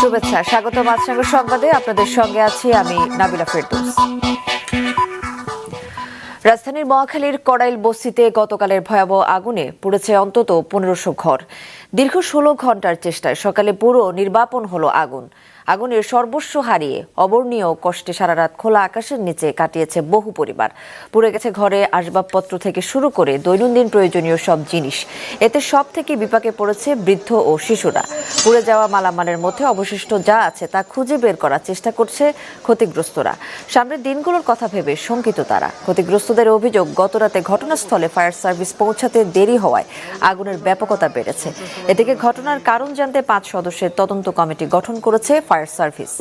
শুভেচ্ছা, স্বাগত সংবাদে। আপনাদের সঙ্গে আছি আমি নাবিলা ফেরদৌস। রাজধানীর মহাখালীর কড়াইল বস্তিতে গতকালের ভয়াবহ আগুনে পুড়েছে অন্তত পনেরোশো ঘর। দীর্ঘ ষোলো ঘণ্টার চেষ্টায় সকালে পুরো নির্বাপন হলো আগুন। আগুনের সর্বস্ব হারিয়ে অবর্ণীয় কষ্টে সারা রাত খোলা আকাশের নিচে কাটিয়েছে বহু পরিবার। পুড়ে গেছে ঘরে আসবাবপত্র থেকে শুরু করে দৈনন্দিন প্রয়োজনীয় সব জিনিস। এতে সব থেকে বিপাকে পড়েছে বৃদ্ধ ও শিশুরা। পুড়ে যাওয়া মালামালের মধ্যে অবশিষ্ট যা আছে তা খুঁজে বের করার চেষ্টা করছে ক্ষতিগ্রস্তরা। সামনের দিনগুলোর কথা ভেবে শঙ্কিত তারা। ক্ষতিগ্রস্তদের অভিযোগ, গতরাতে ঘটনাস্থলে ফায়ার সার্ভিস পৌঁছাতে দেরি হওয়ায় আগুনের ব্যাপকতা বেড়েছে। এদিকে ঘটনার কারণ জানতে পাঁচ সদস্যের তদন্ত কমিটি গঠন করেছে ফায়ার সার্ভিস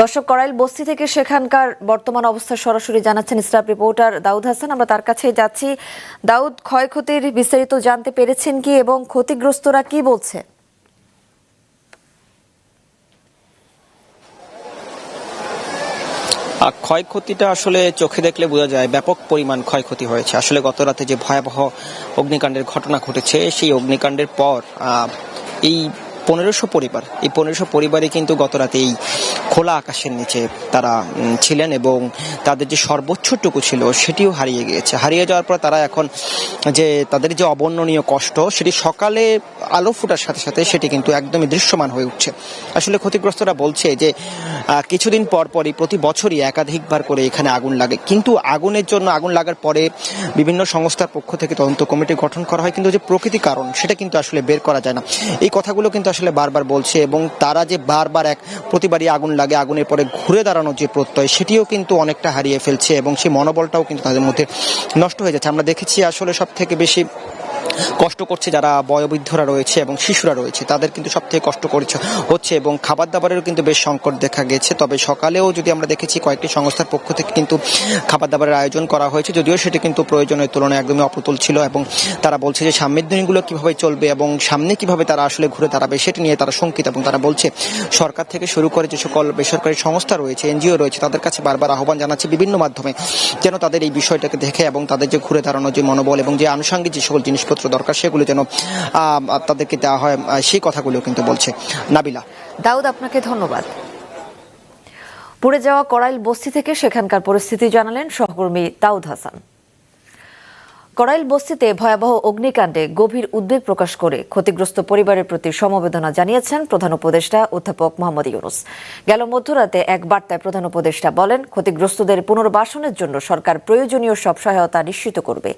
দর্শক, করাইল বস্তি থেকে সেখানকার বর্তমান অবস্থা সরাসরি জানাচ্ছেন স্টাফ রিপোর্টার দাউদ হাসান। আমরা তার কাছে যাচ্ছি। দাউদ, ক্ষয়ক্ষতির বিস্তারিত জানতে পেরেছেন কি এবং ক্ষতিগ্রস্তরা কি বলছে? ক্ষয়ক্ষতিটা আসলে চোখে দেখলে বোঝা যায়, ব্যাপক পরিমাণ ক্ষয়ক্ষতি হয়েছে। আসলে গত রাতে যে ভয়াবহ অগ্নিকাণ্ডের ঘটনা ঘটেছে, সেই অগ্নিকাণ্ডের পর এই পনেরোশো পরিবার, এই পনেরোশো পরিবারে কিন্তু গত রাতে এই খোলা আকাশের নিচে তারা ছিলেন এবং তাদের যে সর্বোচ্চটুকু ছিল সেটিও হারিয়ে গিয়েছে। হারিয়ে যাওয়ার পর তারা এখন যে তাদের যে অবর্ণনীয় কষ্ট, সেটি সকালে আলো ফোটার সাথে সাথে সেটি কিন্তু একদমই দৃশ্যমান হয়ে উঠছে। আসলে ক্ষতিগ্রস্তরা বলছে যে কিছুদিন পর পরই প্রতি বছরই একাধিকবার করে এখানে আগুন লাগে। কিন্তু আগুনের জন্য আগুন লাগার পরে বিভিন্ন সংস্থার পক্ষ থেকে তদন্ত কমিটি গঠন করা হয়। কিন্তু যে প্রকৃতি কারণ, সেটা কিন্তু আসলে বের করা যায় না। এই কথাগুলো কিন্তু আসলে বারবার বলছে এবং তারা যে বারবার এক প্রতিবারই আগুন লাগে আগুনের পরে ঘুরে দাঁড়ানোর যে প্রত্যয়, সেটিও কিন্তু অনেকটা হারিয়ে ফেলছে এবং সেই মনোবলটাও কিন্তু তাদের মধ্যে নষ্ট হয়ে যাচ্ছে। আমরা দেখেছি আসলে সব থেকে বেশি কষ্ট করছে যারা বয়োবৃদ্ধরা রয়েছে এবং শিশুরা রয়েছে, তাদের কিন্তু সব থেকে কষ্ট করছে, হচ্ছে এবং খাবার দাবারেরও কিন্তু বেশ সংকট দেখা গেছে। তবে সকালেও যদি আমরা দেখেছি কয়েকটি সংস্থার পক্ষ থেকে কিন্তু খাবার দাবারের আয়োজন করা হয়েছে, যদিও সেটি কিন্তু প্রয়োজনের তুলনায় একদমই অপ্রতুল ছিল এবং তারা বলছে যে সামনের দিনগুলো কীভাবে চলবে এবং সামনে কীভাবে তারা আসলে ঘুরে দাঁড়াবে সেটি নিয়ে তারা শঙ্কিত এবং তারা বলছে, সরকার থেকে শুরু করে যে সকল বেসরকারি সংস্থা রয়েছে, এনজিও রয়েছে, তাদের কাছে বারবার আহ্বান জানাচ্ছে বিভিন্ন মাধ্যমে যেন তাদের এই বিষয়টাকে দেখে এবং তাদের যে ঘুরে দাঁড়ানোর যে মনোবল এবং যে আনুষঙ্গিক যে সকল জিনিসপত্র দরকার, সেগুলো যেন তাদেরকে দেওয়া হয় সেই কথাগুলো কিন্তু বলছে নাবিলা। দাউদ, আপনাকে ধন্যবাদ। পুড়ে যাওয়া করাইল বস্তি থেকে সেখানকার পরিস্থিতি জানালেন সহকর্মী দাউদ হাসান। করাইল বস্তিতে ভয়াবহ অগ্নিকাণ্ডে গভীর উদ্বেগ প্রকাশ করে ক্ষতিগ্রস্ত পরিবারের প্রতি সমবেদনা জানিয়েছেন প্রধান উপদেষ্টা অধ্যাপক মোহাম্মদ ইউনুস। গেল মধ্যরাতে এক বার্তায় প্রধান উপদেষ্টা বলেন, ক্ষতিগ্রস্তদের পুনর্বাসনের জন্য সরকার প্রয়োজনীয় সব সহায়তা নিশ্চিত করবে।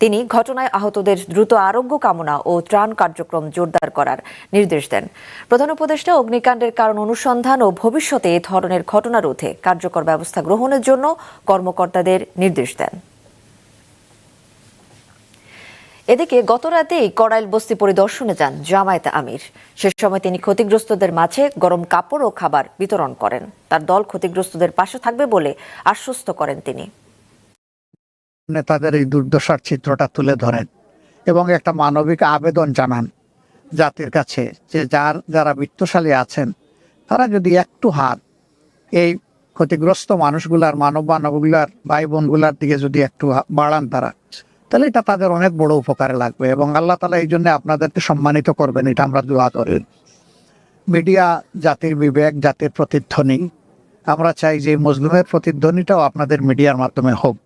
তিনি ঘটনায় আহতদের দ্রুত আরোগ্য কামনা ও ত্রাণ কার্যক্রম জোরদার করার নির্দেশ দেন। প্রধান উপদেষ্টা, অগ্নিকাণ্ডের কারণ অনুসন্ধান ও ভবিষ্যতে এ ধরনের ঘটনা রোধে কার্যকর ব্যবস্থা গ্রহণের জন্য কর্মকর্তাদের নির্দেশ দেন। এদিকে গত রাতেই কড়াইল বস্তি পরিদর্শনে যান জামায়াতে আমির। সে সময় তিনি ক্ষতিগ্রস্তদের মাঝে গরম কাপড় ও খাবার বিতরণ করেন। তার দল ক্ষতিগ্রস্তদের পাশে থাকবে বলে আশ্বস্ত করেন তিনি। নেতাদের এই দুর্দশার চিত্রটা তুলে ধরেন এবং একটা মানবিক আবেদন জানান জাতির কাছে যে যার যারা বিত্তশালী আছেন, তারা যদি একটু হাত এই ক্ষতিগ্রস্ত মানুষগুলার মানব মানবগুলার ভাই বোনগুলার দিকে যদি একটু বাড়ান তারা। তাহলে এটা তাদের অনেক বড় উপকারে লাগবে এবং আল্লাহ তালা এই জন্য আপনাদেরকে সম্মানিত করবেন, এটা আমরা দোয়া করি। মিডিয়া জাতির বিবেক, জাতির প্রতিধ্বনি, আমরা চাই যে মজলুমের প্রতিধ্বনিটাও আপনাদের মিডিয়ার মাধ্যমে হোক।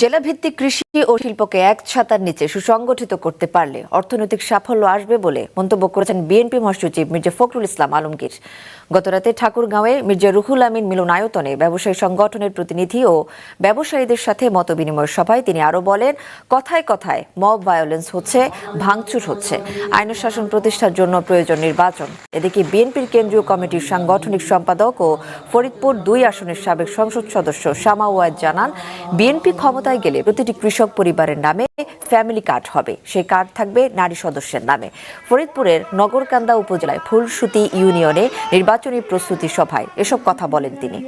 জেলাভিত্তিক কৃষি ও শিল্পকে এক ছাতার নিচে সুসংগঠিত করতে পারলে অর্থনৈতিক সাফল্য আসবে বলে মন্তব্য করেছেন বিএনপি মহাসচিব মির্জা ফখরুল ইসলাম আলমগীর। গতরাতে ঠাকুরগাঁওয়ে মির্জা রুহুল আমিন মিলনায়তনে ব্যবসায়ী সংগঠনের প্রতিনিধি ও ব্যবসায়ীদের সাথে মতবিনিময় সভায় তিনি আরও বলেন, কথায় কথায় মব ভায়োলেন্স হচ্ছে, ভাঙচুর হচ্ছে, আইন শাসন প্রতিষ্ঠার জন্য প্রয়োজন নির্বাচন। এদিকে বিএনপির কেন্দ্রীয় কমিটির সাংগঠনিক সম্পাদক ও ফরিদপুর দুই আসনের সাবেক সংসদ সদস্য শামা ওয়াদ জানান, বিএনপি ক্ষমতায় গেলে প্রতিটি কৃষক পরিবারের নামে ফ্যামিলি কার্ড হবে। সেই কার্ড থাকবে নারী সদস্যের নামে। ফরিদপুরের নগরকান্দা উপজেলায় ফুলসুতি ইউনিয়নে নির্বাচনী প্রস্তুতি সভায় এসব কথা বলেন তিনি।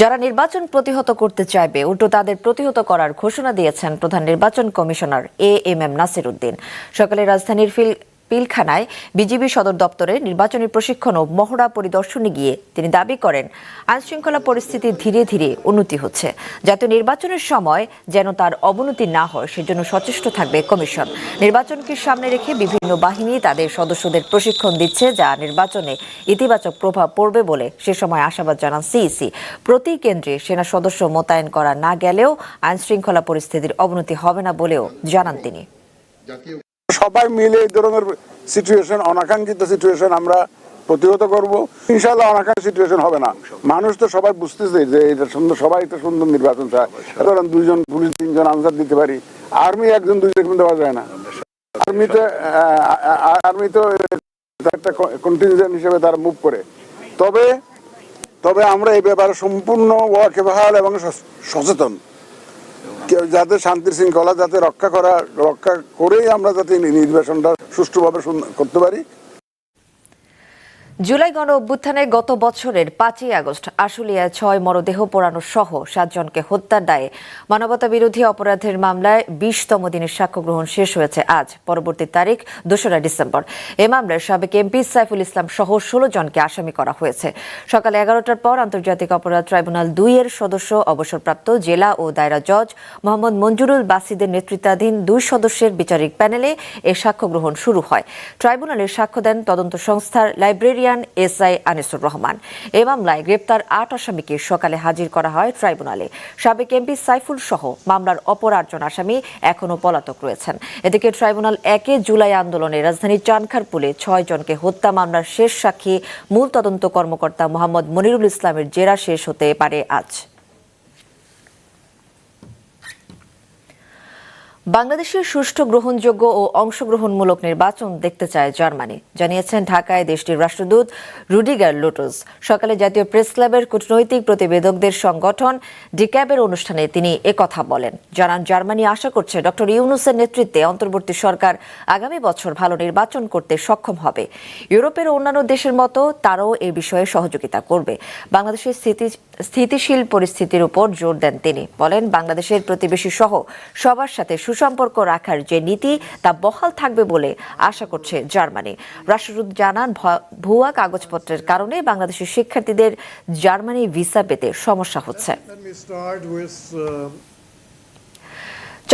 যারা নির্বাচন প্রতিহত করতে চাইবে, উল্টো তাদের প্রতিহত করার ঘোষণা দিয়েছেন প্রধান নির্বাচন commissioner A M M Nasir Uddin সকালে রাজধানীর ফিল পিলখানায় বিজিবি সদর দপ্তরে নির্বাচনী প্রশিক্ষণ ও মহড়া পরিদর্শনে গিয়ে তিনি দাবি করেন, আইনশৃঙ্খলা পরিস্থিতি ধীরে ধীরে উন্নতি হচ্ছে। জাতীয় নির্বাচনের সময় যেন তার অবনতি না হয়, সেজন্য সচেষ্ট থাকবে কমিশন। নির্বাচনকে সামনে রেখে বিভিন্ন বাহিনী তাদের সদস্যদের প্রশিক্ষণ দিচ্ছে, যা নির্বাচনে ইতিবাচক প্রভাব পড়বে বলে সে সময় আশাবাদ জানান সিইসি। প্রতি কেন্দ্রে সেনা সদস্য মোতায়েন করা না গেলেও আইনশৃঙ্খলা পরিস্থিতির অবনতি হবে না বলেও জানান তিনি। সবাই মিলে এই ধরনের সিচুয়েশন অনাকাঙ্ক্ষিত সিচুয়েশন আমরা প্রতিহত করব। ইনশাল্লাহ অনাকাঙ্ক্ষিত সিচুয়েশন হবে না। মানুষ তো সবাই বুঝতেছে যে এটা সুন্দর, সবাই তো সুন্দর নির্বাচন চায়। ধরেন দুইজন পুলিশ, তিনজন আনসার দিতে পারি। আর্মি একজন, দুইজন দেওয়া যায় না। আর্মিতে আর্মি একটা কন্টিনজেন্ট হিসেবে তারা মুভ করে। তবে তবে আমরা এই ব্যাপারে সম্পূর্ণ ওয়াকেবহাল এবং সচ- সচেতন। কেউ যাতে শান্তি শৃঙ্খলা যাতে রক্ষা করা, রক্ষা করেই আমরা যাতে নির্বাচনটা সুষ্ঠুভাবে করতে পারি। জুলাই গণ অভ্যুত্থানে গত বছরের পাঁচই আগস্ট আশুলিয়ায় ছয় মরদেহ পোড়ানো সহ সাতজনকে হত্যার দায়ে মানবতা বিরোধী অপরাধের মামলায় বিশতম দিনের সাক্ষ্য গ্রহণ শেষ হয়েছে আজ, পরবর্তী তারিখ দোসরা ডিসেম্বর। এ মামলায় সাবেক এমপি সাইফুল ইসলাম সহ ষোলো জনকে আসামি করা হয়েছে। সকাল এগারোটার পর আন্তর্জাতিক অপরাধ ট্রাইব্যুনাল দুই এর সদস্য, অবসরপ্রাপ্ত জেলা ও দায়রা জজ মোহাম্মদ মঞ্জুরুল বাসিদের নেতৃত্বাধীন দুই সদস্যের বিচারিক প্যানেলে এ সাক্ষ্য গ্রহণ শুরু হয়। ট্রাইব্যুনালের সাক্ষ্য দেন তদন্ত সংস্থার লাইব্রেরিয়ান এসআই আনিসুর রহমান। এ মামলায় গ্রেপ্তার আট আসামিকে সকালে হাজির করা হয় ট্রাইব্যুনালে। সাবেক এমপি সাইফুল সহ মামলার অপর আটজন আসামি এখনও পলাতক রয়েছেন। এদিকে ট্রাইব্যুনাল একে জুলাই আন্দোলনে রাজধানীর চানখারপুলে ছয় জনকে হত্যা মামলার শেষ সাক্ষী মূল তদন্ত কর্মকর্তা মোহাম্মদ মনিরুল ইসলামের জেরা শেষ হতে পারে আজ। বাংলাদেশের সুষ্ঠু গ্রহণযোগ্য ও অংশগ্রহণমূলক নির্বাচন দেখতে চায় জার্মানি। জানিয়েছেন ঢাকায় দেশটির রাষ্ট্রদূত রুডিগার লোটস সকালে জাতীয় প্রেস ক্লাবের কূটনৈতিক প্রতিবেদকদের সংগঠন ডিক্যাবের অনুষ্ঠানে তিনি একথা বলেন। জানান, জার্মানি আশা করছে ডক্টর ইউনুসের নেতৃত্বে অন্তর্বর্তী সরকার আগামী বছর ভালো নির্বাচন করতে সক্ষম হবে। ইউরোপের অন্যান্য দেশের মতো তারাও এ বিষয়ে সহযোগিতা করবে। বাংলাদেশের স্থিতি- স্থিতিশীল পরিস্থিতির উপর জোর দেন তিনি। বলেন, বাংলাদেশের প্রতিবেশী সহ সবার সাথে সুসম্পর্ক রাখার যে নীতি, তা বহাল থাকবে বলে আশা করছে জার্মানি। রাষ্ট্রদূত জানান ভুয়া কাগজপত্রের কারণে বাংলাদেশের শিক্ষার্থীদের জার্মানি ভিসা পেতে সমস্যা হচ্ছে।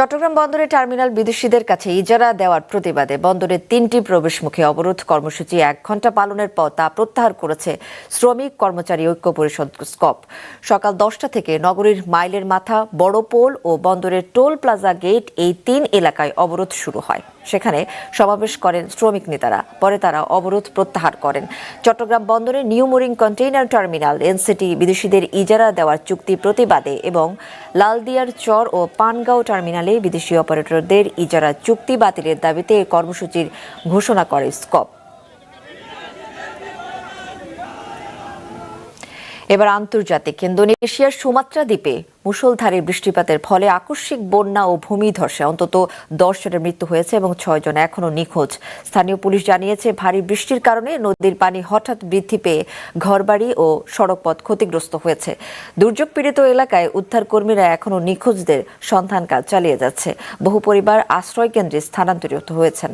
চট্টগ্রাম বন্দরে টার্মিনাল বিদেশিদের কাছে ইজারা দেওয়ার প্রতিবাদে বন্দরের তিনটি প্রবেশমুখে অবরোধ কর্মসূচি এক ঘণ্টা পালনের পর তা প্রত্যাহার করেছে শ্রমিক, কর্মচারী, ঐক্য পরিষদ স্কপ। সকাল দশটা থেকে নগরীর মাইলের মাথা, বড় পোল ও বন্দরের টোল প্লাজা গেট এই তিন এলাকায় অবরোধ শুরু হয়। সেখানে সমাবেশ করেন শ্রমিক নেতারা। পরে তারা অবরোধ প্রত্যাহার করেন। চট্টগ্রাম বন্দরে new mooring container terminal, NCT বিদেশিদের ইজারা দেওয়ার চুক্তি প্রতিবাদে এবং লালদিয়ার চর ও পানগাঁও টার্মিনালে বিদেশি অপারেটরদের ইজারা চুক্তি বাতিলের দাবিতে কর্মসূচির ঘোষণা করে স্কপ। এবার আন্তর্জাতিক ইন্দোনেশিয়ার সুমাত্রা দ্বীপে মুষলধারে বৃষ্টিপাতের ফলে আকস্মিক বন্যা ও ভূমিধসে অন্তত দশ জনের মৃত্যু হয়েছে এবং ছয় জন এখনও নিখোঁজ। স্থানীয় পুলিশ জানিয়েছে, ভারী বৃষ্টির কারণে নদীর পানি হঠাৎ বৃদ্ধি পেয়ে ঘরবাড়ি ও সড়কপথ ক্ষতিগ্রস্ত হয়েছে। দুর্যোগ পীড়িত এলাকায় উদ্ধারকর্মীরা এখনও নিখোঁজদের সন্ধান কাজ চালিয়ে যাচ্ছে। বহু পরিবার আশ্রয় কেন্দ্রে স্থানান্তরিত হয়েছেন।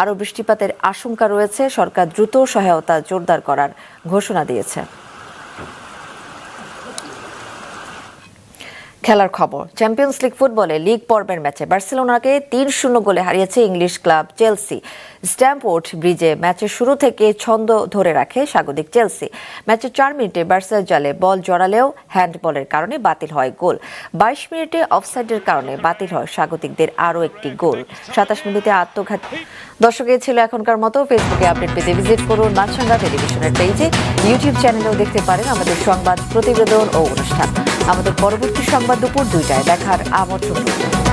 আরও বৃষ্টিপাতের আশঙ্কা রয়েছে। সরকার দ্রুত সহায়তা জোরদার করার ঘোষণা দিয়েছে। খেলার খবর। চ্যাম্পিয়ন্স লিগ ফুটবলে লিগ পর্বের ম্যাচে বার্সেলোনাকে তিন শূন্য গোলে হারিয়েছে ইংলিশ ক্লাব চেলসি। স্ট্যাম্পোর্ট ব্রিজে ম্যাচের শুরু থেকে ছন্দ ধরে রাখে স্বাগতিক চেলসি। ম্যাচের চার মিনিটে বার্সার জালে বল জড়ালেও হ্যান্ডবলের কারণে বাতিল হয় গোল। বাইশ মিনিটে অফসাইডের কারণে বাতিল হয় স্বাগতিকদের আরও একটি গোল। সাতাশ মিনিটে আত্মঘাত। দর্শক ছিল এখনকার মতো। ফেসবুকে আপডেট পেতে ভিজিট করুন মাছরাঙ্গা টেলিভিশনের পেজে ইউটিউব চ্যানেলেও দেখতে পারেন আমাদের সংবাদ, প্রতিবেদন ও অনুষ্ঠান। আমাদের পরবর্তী সংবাদ দুপুর দুইটায় দেখার আমন্ত্রণ।